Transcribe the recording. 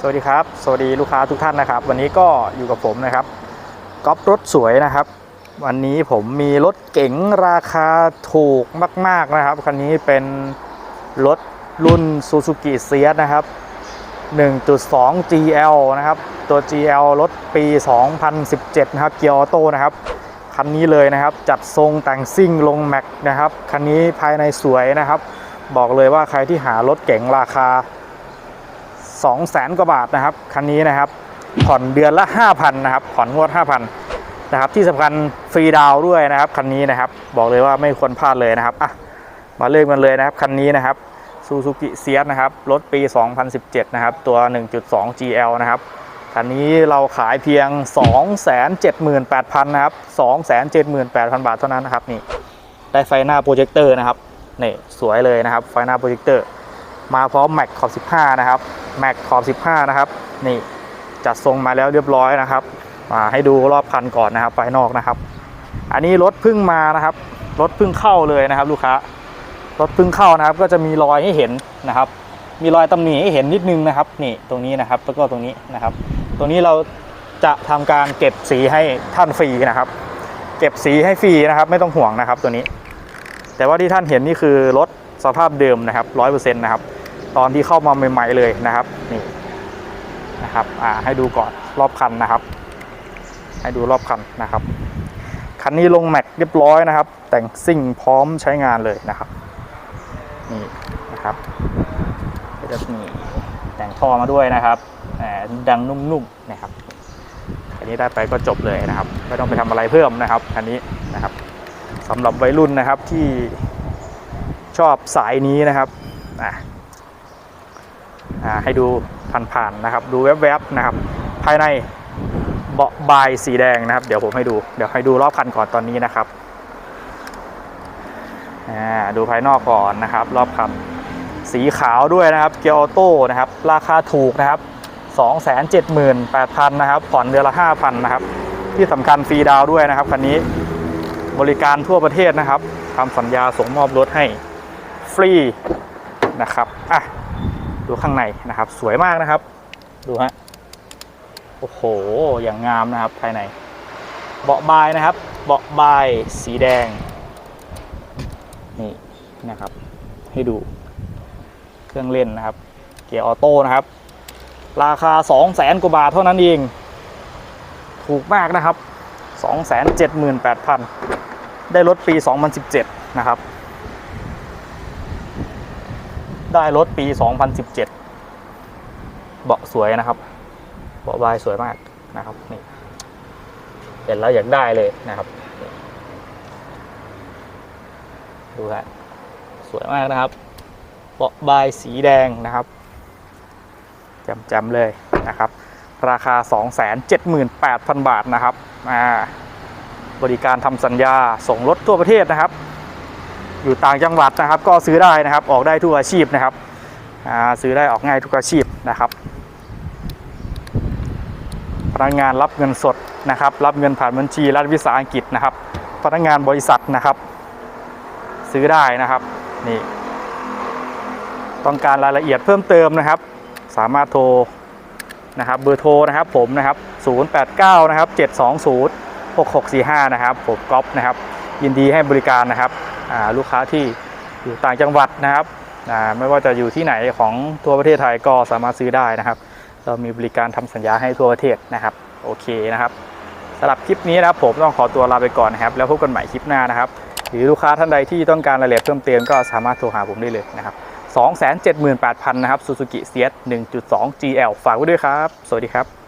สวัสดีครับ สวัสดีลูกค้าทุกท่านนะครับ วันนี้ก็อยู่กับผมนะครับก๊อฟรถสวยนะครับ วันนี้ผมมีรถเก๋งราคาถูกมาก ๆนะครับคันนี้เป็นรถรุ่น Suzuki s i e t นะครับ 1.2 GL นะครับ ตัว GL รถปี 2017 นะครับ เกียร์ออโต้นะครับคันนี้เลยนะครับ จัดทรงแต่งซิ่งลงแม็กนะครับคันนี้ภายในสวยนะครับ บอกเลยว่าใครที่หารถเก๋งราคา 2 0 0แสนกว่าบาทนะครับคันนี้นะครับผ่อนเดือนละ 5,000นะครับผ่อนงวด 5,000นะครับที่สำคัญฟรีดาวด้วยนะครับคันนี้นะครับบอกเลยว่าไม่ควรพลาดเลยนะครับอะมาเริ่มกันเลยนะครับคันนี้นะครับ Suzuki s i e t นะครับรถปี 2017 นะครับ ตัว 1.2 GL นะครับคันนี้เราขายเพียง 278,000นะครับ278,000 บาทเท่านั้นนะครับนี่ได้ไฟหน้าโปรเจคเตอร์นะครับนี่สวยเลยนะครับไฟหน้าโปรเจคเตอร์ มาพร้อมแม็กขอบ15 นะครับแม็กขอบ 15 นะครับ นี่จัดทรงมาแล้วเรียบร้อยนะครับมาให้ดูรอบคันก่อนนะครับไฟนอกนะครับ อันนี้รถพิ่งมานะครับ รถพิ่งเข้าเลยนะครับ ลูกค้ารถพิ่งเข้านะครับ ก็จะมีรอยให้เห็นนะครับ มีรอยตำหนิให้เห็นนิดนึงนะครับ นี่ตรงนี้นะครับแล้วก็ตรงนี้นะครับ ตรงนี้เราจะทำการเก็บสีให้ท่านฟรีนะครับ เก็บสีให้ฟรีนะครับ ไม่ต้องห่วงนะครับ ตัวนี้ แต่ว่าที่ท่านเห็นนี่คือรถ สภาพเดิมนะครับร้อยเปอร์เซ็นต์นะครับ ตอนที่เข้ามาใหม่ ๆเลยนะครับนี่นะครับอ่าให้ดูก่อนรอบคันนะครับ ให้ดูรอบคันนะครับคันนี้ลงแม็กเรียบร้อยนะครับ แต่งซิ่งพร้อมใช้งานเลยนะครับนี่นะครับก็จะมีแต่งท่อมาด้วยนะครับแหมดังนุ่มๆนะครับคันนี้ได้ไปก็จบเลยนะครับ ไม่ต้องไปทำอะไรเพิ่มนะครับคันนี้นะครับสำหรับวัยรุ่นนะครับที่ ชอบสายนี้นะครับอะอ่าให้ดูผ่านๆนะครับ ดูแวบๆนะครับ ภายในเบาะบายสีแดงนะครับ เดี๋ยวผมให้ดู เดี๋ยวให้ดูรอบคันก่อนตอนนี้นะครับอ่าดูภายนอกก่อนนะครับ รอบคันสีขาวด้วยนะครับ เกียร์ออโต้นะครับ ราคาถูกนะครับ 278,000นะครับ ผ่อนเดือนละ 5,000นะครับ ที่สำคัญฟรีดาวด้วยนะครับคันนี้บริการทั่วประเทศนะครับทำสัญญาส่งมอบรถให้ ฟรีนะครับอะดูข้างในนะครับ สวยมากนะครับ ดูฮะโอ้โห อย่างงามนะครับภายใน เบาะบายนะครับ เบาะบายสีแดง นี่นะครับ ให้ดู เครื่องเล่นนะครับ เกียร์ออโต้นะครับ ราคา 2 0 0แสนกว่าบาทเท่านั้นเอง ถูกมากนะครับ 278,000 ได้รถปี 2017 นะครับ ได้รถปี 2017 เบาะสวยนะครับ เบาะบายสวยมากนะครับนี่เห็นแล้วอยากได้เลยนะครับ ดูฮะสวยมากนะครับ เบาะบายสีแดงนะครับจำๆเลยนะครับ ราคา 278,000 บาทนะครับอ่าบริการทำสัญญาส่งรถทั่วประเทศนะครับ อยู่ต่างจังหวัดนะครับ ก็ซื้อได้นะครับออกได้ทุกอาชีพนะครับซื้อได้ออกง่ายทุกอาชีพนะครับพนักงานรับเงินสดนะครับ รับเงินผ่านบัญชีรัฐวิสาหกิจนะครับ พนักงานบริษัทนะครับ ซื้อได้นะครับนี่ต้องการรายละเอียดเพิ่มเติมนะครับ สามารถโทรนะครับเบอร์โทรนะครับผมนะครับ 089 นะครับ 720 6645 นะครับผมก๊อฟนะครับ ยินดีให้บริการนะครับ ลูกค้าที่อยู่ต่างจังหวัดนะครับไม่ว่าจะอยู่ที่ไหนของทั่วประเทศไทยก็สามารถซื้อได้นะครับ เรามีบริการทำสัญญาให้ทั่วประเทศนะครับ โอเคนะครับสำหรับคลิปนี้นะครับผมต้องขอตัวลาไปก่อนนะครับ แล้วพบกันใหม่คลิปหน้านะครับหรือลูกค้าท่านใดที่ต้องการรายละเอียดเพิ่มเติมก็สามารถโทรหาผมได้เลยนะครับ278,000 นะครับ Suzuki CS 1.2 GL ฝากไว้ด้วยครับ สวัสดีครับ